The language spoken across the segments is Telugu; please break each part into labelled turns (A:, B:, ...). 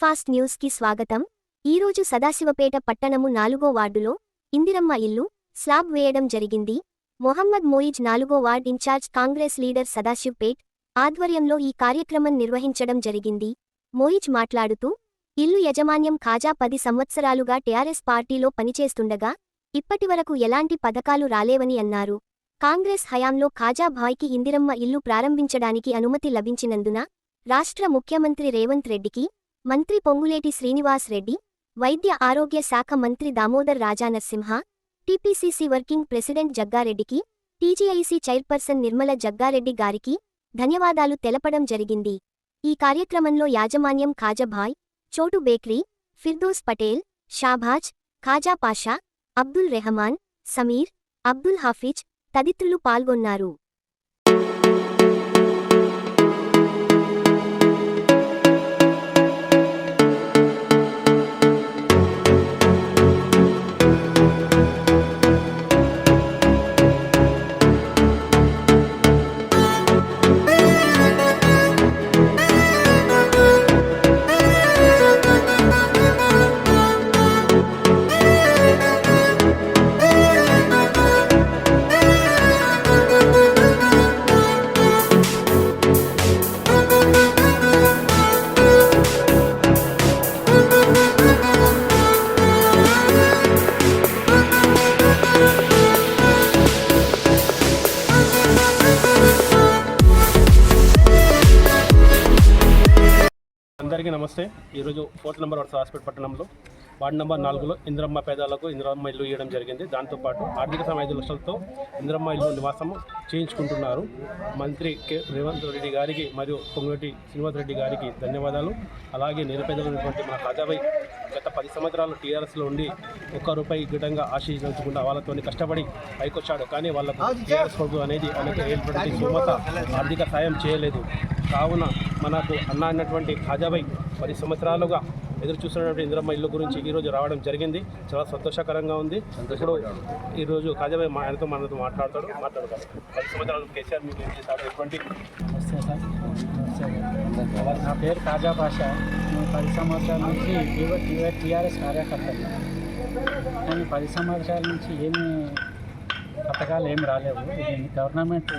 A: ఫాస్ట్ న్యూస్కి స్వాగతం ఈరోజు సదాశివపేట పట్టణము నాలుగో వార్డులో ఇందిరమ్మ ఇల్లు స్లాబ్ వేయడం జరిగింది. మొహమ్మద్ మోయిజ్ నాలుగో ward incharge Congress leader Sadashivpet ఆధ్వర్యంలో ఈ కార్యక్రమం నిర్వహించడం జరిగింది. మోయిజ్ మాట్లాడుతూ ఇల్లు యజమాన్యం ఖాజా పది సంవత్సరాలుగా టీఆర్ఎస్ పార్టీలో పనిచేస్తుండగా ఇప్పటివరకు ఎలాంటి పథకాలు రాలేవని అన్నారు. కాంగ్రెస్ హయాంలో ఖాజా భాయ్కి ఇందిరమ్మ ఇల్లు ప్రారంభించడానికి అనుమతి లభించినందున రాష్ట్ర ముఖ్యమంత్రి రేవంత్ రెడ్డికి మంత్రి పొంగులేటి శ్రీనివాస్ రెడ్డి వైద్య ఆరోగ్య శాఖ మంత్రి Damodar Rajanarasimha TPCC working president జగ్గారెడ్డికి TGIC chairperson Nirmala Jaggareddy గారికి ధన్యవాదాలు తెలపడం జరిగింది. ఈ కార్యక్రమంలో యాజమాన్యం ఖాజభాయ్ చోటు బేక్రీ ఫిర్దోస్ పటేల్ షాభాజ్ ఖాజా పాషా అబ్దుల్ రెహమాన్ సమీర్ అబ్దుల్ హాఫిజ్ తదితరులు పాల్గొన్నారు.
B: అందరికీ నమస్తే. ఈరోజు ఫోర్త్ నెంబర్ వర్స హాస్పిటల్ పట్టణంలో వార్డు నెంబర్ నాలుగులో ఇందిరమ్మ పేదలకు ఇందిరమ్మ ఇల్లు ఇవ్వడం జరిగింది. దాంతోపాటు ఆర్థిక సాయం ఐదు లక్షలతో ఇందిరమ్మ ఇల్లు నివాసం చేయించుకుంటున్నారు. మంత్రి కె రేవంత్ రెడ్డి గారికి మరియు పొంగులటి శ్రీనివాస్ రెడ్డి గారికి ధన్యవాదాలు. అలాగే నిరుపేదలైనటువంటి మన రాజాబాయి గత పది సంవత్సరాలు టీఆర్ఎస్లో ఉండి ఒక్క రూపాయి గిటంగా ఆశీర్వదించకుండా వాళ్ళతో కష్టపడి పైకొచ్చాడు. కానీ వాళ్ళకు టీఆర్ఎస్ ప్రభుత్వం అనేది అనేక ఏర్పడి సుమత ఆర్థిక సాయం చేయలేదు. కావున మనకు అన్న అన్నటువంటి ఖాజాబాయ్ పది సంవత్సరాలుగా ఎదురు చూస్తున్నటువంటి ఇందిరమ్మ ఇల్లు గురించి ఈరోజు రావడం జరిగింది. చాలా సంతోషకరంగా ఉంది. ఇప్పుడు ఈరోజు ఖాజాబాయ్ మా ఆయనతో మనతో మాట్లాడతాడు. మాట్లాడతాడు. పది సంవత్సరాలు కేసీఆర్ మీకు ఏం చేశారు? ఎటువంటి.
C: నా పేరు కాజా భాష. నేను పది సంవత్సరాల నుంచి టీఆర్ఎస్ కార్యకర్తలు కానీ పది సంవత్సరాల నుంచి ఏమి పథకాలు ఏమి రాలేవు. ఇది గవర్నమెంట్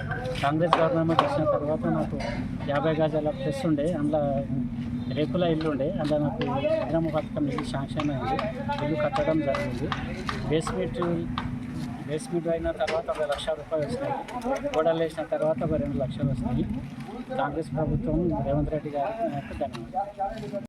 C: కాంగ్రెస్ గవర్నమెంట్ వచ్చిన తర్వాత నాకు యాభై గజాల ప్లస్ ఉండే. అందులో రేకుల ఇల్లు ఉండే అందులో నాకు ఇంద్రమ్మ పథకం ఇల్లు శాంక్షన్ అయింది. ఇల్లు కట్టడం జరిగింది. బేస్మెంట్ బేస్మెంట్ అయిన తర్వాత ఒక లక్ష రూపాయలు వస్తాయి గోడలు వేసిన తర్వాత ఒక రెండు లక్షలు వస్తాయి కాంగ్రెస్ ప్రభుత్వం రేవంత్ రెడ్డి గారికి ధన్యవాదాలు.